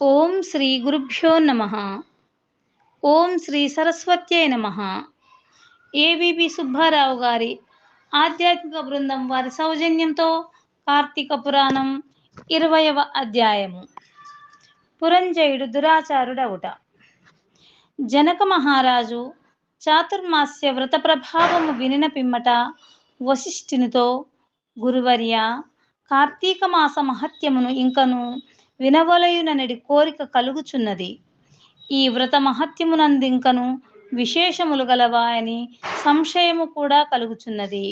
ఓం శ్రీ గురుభ్యో నమ. ఓం శ్రీ సరస్వత్యై నమ. ఏబిబి సుబ్బారావు గారి ఆధ్యాత్మిక బృందం వారి సౌజన్యంతో కార్తీక పురాణం ఇరవయవ అధ్యాయము. పురంజయుడు దురాచారుడవుట. జనక మహారాజు చాతుర్మాస్య వ్రత ప్రభావము వినిన పిమ్మట వశిష్ఠునితో గురువర్య కార్తీక మాస మహత్యమును ఇంకను వినవలయుననడి కోరిక కలుగుచున్నది. ఈ వ్రత మహత్యమునందింకను విశేషములు గలవా అని సంశయము కూడా కలుగుచున్నది.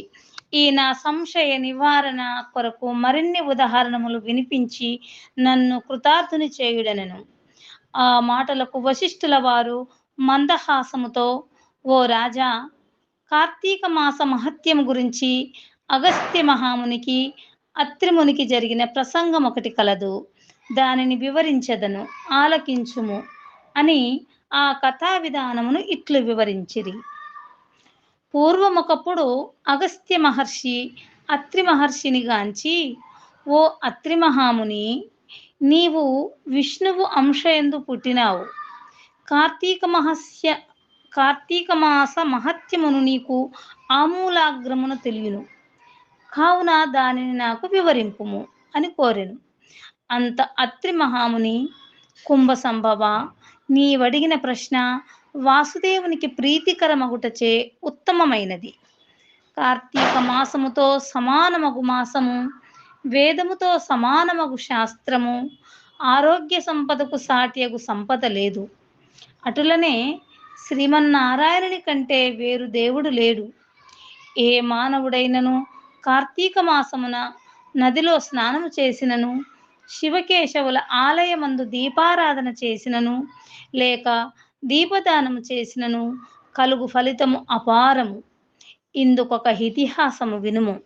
ఈ నా సంశయ నివారణ కొరకు మరిన్ని ఉదాహరణములు వినిపించి నన్ను కృతార్థుని చేయుడనెను. ఆ మాటలకు వశిష్ఠుల వారు మందహాసముతో ఓ రాజా కార్తీక మాస మహత్యం గురించి అగస్త్య మహామునికి అత్రిమునికి జరిగిన ప్రసంగం ఒకటి కలదు. దానిని వివరించదను ఆలకించుము అని ఆ కథా విధానమును ఇట్లు వివరించిరి. పూర్వమొకప్పుడు అగస్త్య మహర్షి అత్రి మహర్షిని గాంచి ఓ అత్రి మహాముని నీవు విష్ణువు అంశయందు పుట్టినావు. కార్తీక మహస్య కార్తీక మాస మహత్యమును నీకు ఆమూలాగ్రమున తెలియను. కావున దానిని నాకు వివరింపుము అని కోరెను. అంత అత్రి మహాముని కుంభ సంభవ నీవడిగిన ప్రశ్న వాసుదేవునికి ప్రీతికరమగుటచే ఉత్తమమైనది. కార్తీక మాసముతో సమానమగు మాసము వేదముతో సమానమగు శాస్త్రము ఆరోగ్య సంపదకు సాటియగు సంపద లేదు. అటులనే శ్రీమన్నారాయణుని కంటే వేరు దేవుడు లేడు. ఏ మానవుడైనను కార్తీక మాసమున నదిలో స్నానము చేసినను శివకేశవుల ఆలయమందు దీపారాధన చేసినను లేక దీపదానము చేసినను కలుగు ఫలితము అపారము. ఇందుకొక ఇతిహాసము వినుము.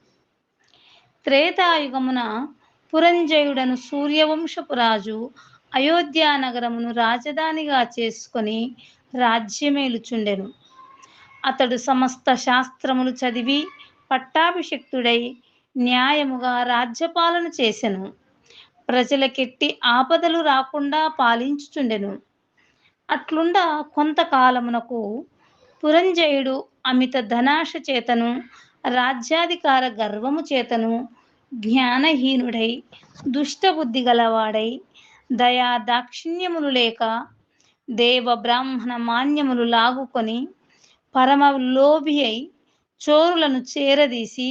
త్రేతాయుగమున పురంజయుడను సూర్యవంశపు రాజు అయోధ్యా నగరమును రాజధానిగా చేసుకొని రాజ్యమేలుచుండెను. అతడు సమస్త శాస్త్రములు చదివి పట్టాభిషిక్తుడై న్యాయముగా రాజ్యపాలన చేసెను. ప్రజలకెట్టి ఆపదలు రాకుండా పాలించుచుండెను. అట్లుండ కొంతకాలమునకు పురంజయుడు అమిత ధనాశ చేతను రాజ్యాధికార గర్వము చేతను జ్ఞానహీనుడై దుష్టబుద్ధి గలవాడై దయా దాక్షిణ్యములు లేక దేవ బ్రాహ్మణ మాన్యములు లాగుకొని పరమ లోభి అయి చోరులను చేరదీసి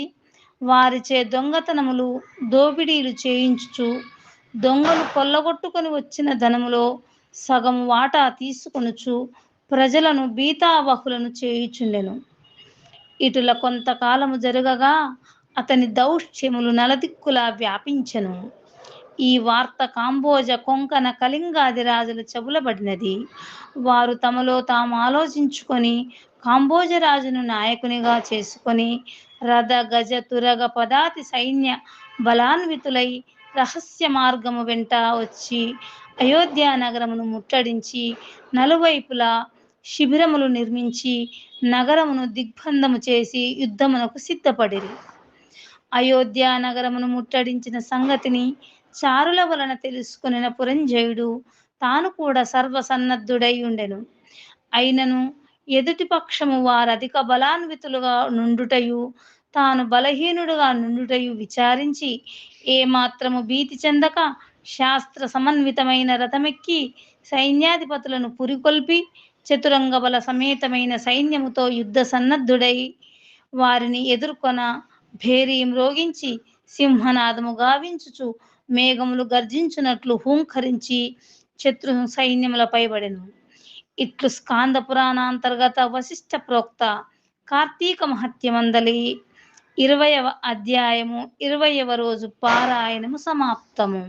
వారిచే దొంగతనములు దోపిడీలు చేయించుచు దొంగలు కొల్లగొట్టుకొని వచ్చిన ధనములో సగం వాటా తీసుకొనుచు ప్రజలను బీతావహులను చేయుచుండెను. ఇటుల కొంతకాలము జరగగా అతని దౌష్ట్యములు నలదిక్కులా వ్యాపించెను. ఈ వార్త కాంబోజ కొంకణ కళింగాది రాజుల చెబులబడినది వారు తమలో తాము ఆలోచించుకొని కాంబోజరాజును నాయకునిగా చేసుకొని రథ గజ తురగ పదాతి సైన్య బలాన్వితులై రహస్య మార్గము వెంట వచ్చి అయోధ్య నగరమును ముట్టడించి నలువైపులా శిబిరములు నిర్మించి నగరమును దిగ్బంధము చేసి యుద్ధమునకు సిద్ధపడిరి. అయోధ్య నగరమును ముట్టడించిన సంగతిని చారుల వలన తెలుసుకునిన పురంజయుడు తాను కూడా సర్వసన్నద్ధుడై ఉండెను. అయినను ఎదుటి పక్షము వారు అధిక బలాన్వితులుగా నుండుటయు తాను బలహీనుడుగా నుండుటయు విచారించి ఏమాత్రము భీతి చెందక శాస్త్ర సమన్వితమైన రథమెక్కి సైన్యాధిపతులను పురికొల్పి చతురంగ బల సమేతమైన సైన్యముతో యుద్ధ సన్నద్ధుడై వారిని ఎదుర్కొన భేరీ మ్రోగించి సింహనాదము గావించుచు మేఘములు గర్జించినట్లు హూంకరించి శత్రు సైన్యములపై పడెను ఇట్లు స్కాంద పురాణాంతర్గత వశిష్ట ప్రోక్త కార్తీక మహత్యమందలి ఇరవయవ అధ్యాయము ఇరవయవ రోజు పారాయణము సమాప్తము.